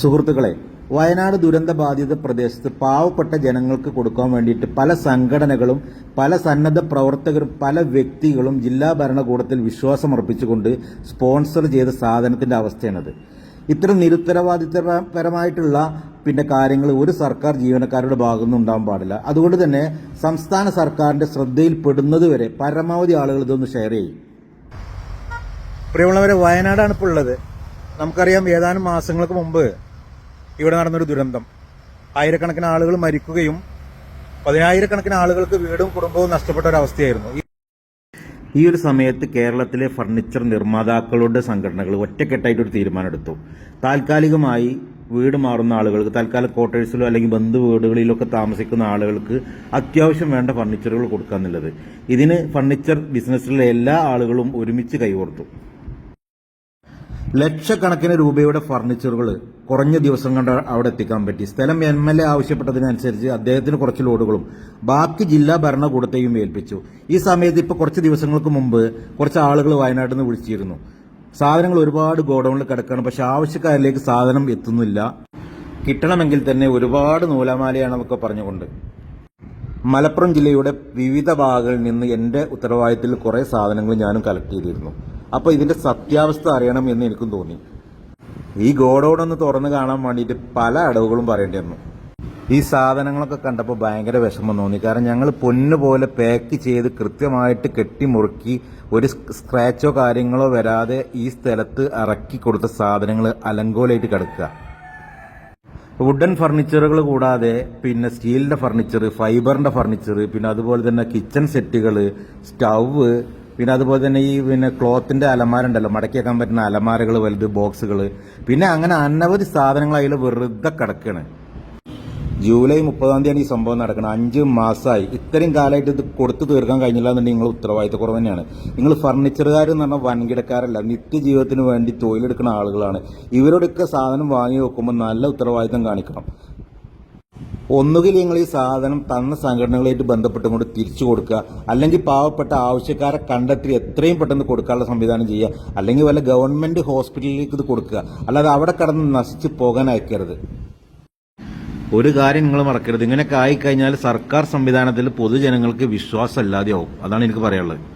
സുഹൃത്തുക്കളെ വയനാട് ദുരന്ത ബാധിത പ്രദേശത്ത് പാവപ്പെട്ട ജനങ്ങൾക്ക് കൊടുക്കാൻ വേണ്ടിയിട്ട് പല സംഘടനകളും പല സന്നദ്ധ പ്രവർത്തകരും പല വ്യക്തികളും ജില്ലാ ഭരണകൂടത്തിൽ വിശ്വാസമർപ്പിച്ചുകൊണ്ട് സ്പോൺസർ ചെയ്ത സാധനത്തിന്റെ അവസ്ഥയാണത്. ഇത്തരം നിരുത്തരവാദിത്തപരമായിട്ടുള്ള പിന്നെ കാര്യങ്ങൾ ഒരു സർക്കാർ ജീവനക്കാരുടെ ഭാഗത്തുനിന്ന് ഉണ്ടാകാൻ പാടില്ല. അതുകൊണ്ട് തന്നെ സംസ്ഥാന സർക്കാരിന്റെ ശ്രദ്ധയിൽപ്പെടുന്നതുവരെ പരമാവധി ആളുകൾ ഇതൊന്ന് ഷെയർ ചെയ്യും. പ്രിയമുള്ളവരെ വയനാടാണ് ഇപ്പോൾ ഉള്ളത്. നമുക്കറിയാം ഏതാനും മാസങ്ങൾക്ക് മുമ്പ് ഇവിടെ നടന്നൊരു ദുരന്തം. ആയിരക്കണക്കിന് ആളുകൾ മരിക്കുകയും പതിനായിരക്കണക്കിന് ആളുകൾക്ക് വീടും കുടുംബവും നഷ്ടപ്പെട്ട ഒരു അവസ്ഥയായിരുന്നു. ഈ- ഒരു സമയത്ത് കേരളത്തിലെ ഫർണിച്ചർ നിർമ്മാതാക്കളുടെ സംഘടനകൾ ഒറ്റക്കെട്ടായിട്ട് ഒരു തീരുമാനമെടുത്തു. താൽക്കാലികമായി വീട് മാറുന്ന ആളുകൾക്ക് തൽക്കാലം ക്വാർട്ടേഴ്സിലോ അല്ലെങ്കിൽ ബന്ധു വീടുകളിലൊക്കെ താമസിക്കുന്ന ആളുകൾക്ക് അത്യാവശ്യം വേണ്ട ഫർണിച്ചറുകൾ കൊടുക്കുക എന്നുള്ളത് ഇതിന് ഫർണിച്ചർ ബിസിനസ്സിലെ എല്ലാ ആളുകളും ഒരുമിച്ച് കൈകോർത്തു. ലക്ഷക്കണക്കിന് രൂപയുടെ ഫർണിച്ചറുകൾ കുറഞ്ഞ ദിവസം കണ്ട് അവിടെ എത്തിക്കാൻ പറ്റി. സ്ഥലം എം എൽ എ ആവശ്യപ്പെട്ടതിനനുസരിച്ച് അദ്ദേഹത്തിന് കുറച്ച് ലോഡുകളും ബാക്കി ജില്ലാ ഭരണകൂടത്തെയും ഏൽപ്പിച്ചു. ഈ സമയത്ത് ഇപ്പോൾ കുറച്ച് ദിവസങ്ങൾക്ക് മുമ്പ് കുറച്ച് ആളുകൾ വയനാട്ടിൽ നിന്ന് വിളിച്ചിരുന്നു. സാധനങ്ങൾ ഒരുപാട് ഗോഡൌണിൽ കിടക്കുകയാണ് പക്ഷെ ആവശ്യക്കാരിലേക്ക് സാധനം എത്തുന്നില്ല. കിട്ടണമെങ്കിൽ തന്നെ ഒരുപാട് നൂലാമാലയാണെന്നൊക്കെ പറഞ്ഞുകൊണ്ട്. മലപ്പുറം ജില്ലയുടെ വിവിധ ഭാഗങ്ങളിൽ നിന്ന് എന്റെ ഉത്തരവാദിത്തത്തിൽ കുറേ സാധനങ്ങൾ ഞാനും കളക്ട് ചെയ്തിരുന്നു. അപ്പോൾ ഇതിന്റെ സത്യാവസ്ഥ അറിയണം എന്ന് എനിക്കും തോന്നി. ഈ ഗോഡൌൺ ഒന്ന് തുറന്ന് കാണാൻ വേണ്ടിയിട്ട് പല അടവുകളും പറയേണ്ടി വന്നു. ഈ സാധനങ്ങളൊക്കെ കണ്ടപ്പോൾ ഭയങ്കര വിഷമം തോന്നി. കാരണം ഞങ്ങൾ പൊന്നു പോലെ പാക്ക് ചെയ്ത് കൃത്യമായിട്ട് കെട്ടിമുറുക്കി ഒരു സ്ക്രാച്ചോ കാര്യങ്ങളോ വരാതെ ഈ സ്ഥലത്ത് ഇറക്കി കൊടുത്ത സാധനങ്ങൾ അലങ്കോലായിട്ട് കിടക്കുക. വുഡൻ ഫർണിച്ചറുകൾ കൂടാതെ പിന്നെ സ്റ്റീലിന്റെ ഫർണിച്ചർ ഫൈബറിന്റെ ഫർണിച്ചർ പിന്നെ അതുപോലെ തന്നെ കിച്ചൺ സെറ്റുകൾ സ്റ്റൗവ് പിന്നെ അതുപോലെ തന്നെ ഈ പിന്നെ ക്ലോത്തിന്റെ അലമാര ഉണ്ടല്ലോ മടക്കി വെക്കാൻ പറ്റുന്ന അലമാരകൾ വലുത് ബോക്സുകൾ പിന്നെ അങ്ങനെ അനവധി സാധനങ്ങൾ അതിൽ വെറുതെ കിടക്കുകയാണ് ജൂലൈ മുപ്പതാം തീയതിയാണ് ഈ സംഭവം നടക്കുന്നത് അഞ്ച് മാസമായി ഇത്രയും കാലമായിട്ട് ഇത് കൊടുത്തു തീർക്കാൻ കഴിഞ്ഞില്ല എന്നുണ്ടെങ്കിൽ നിങ്ങൾ ഉത്തരവാദിത്തക്കുറവ് തന്നെയാണ്. നിങ്ങൾ ഫർണിച്ചറുകാർ എന്ന് പറഞ്ഞാൽ വൻകിടക്കാരല്ല നിത്യജീവിതത്തിന് വേണ്ടി തൊഴിലെടുക്കുന്ന ആളുകളാണ്. ഇവരോടൊക്കെ സാധനം വാങ്ങി വെക്കുമ്പോൾ നല്ല ഉത്തരവാദിത്തം കാണിക്കണം. ഒന്നുകിൽ നിങ്ങൾ ഈ സാധനം തന്ന സംഘടനകളായിട്ട് ബന്ധപ്പെട്ടുകൊണ്ട് തിരിച്ചു കൊടുക്കുക. അല്ലെങ്കിൽ പാവപ്പെട്ട ആവശ്യക്കാരെ കണ്ടെത്തി എത്രയും പെട്ടെന്ന് കൊടുക്കാനുള്ള സംവിധാനം ചെയ്യുക. അല്ലെങ്കിൽ വല്ല ഗവൺമെന്റ് ഹോസ്പിറ്റലിലേക്ക് ഇത് കൊടുക്കുക. അല്ലാതെ അവിടെ കടന്ന് നശിച്ചു പോകാൻ അയക്കരുത്. ഒരു കാര്യം നിങ്ങൾ മറക്കരുത്. ഇങ്ങനെയൊക്കെ ആയിക്കഴിഞ്ഞാൽ സർക്കാർ സംവിധാനത്തിൽ പൊതുജനങ്ങൾക്ക് വിശ്വാസം ഇല്ലാതെയാവും അതാണ് എനിക്ക് പറയാനുള്ളത്.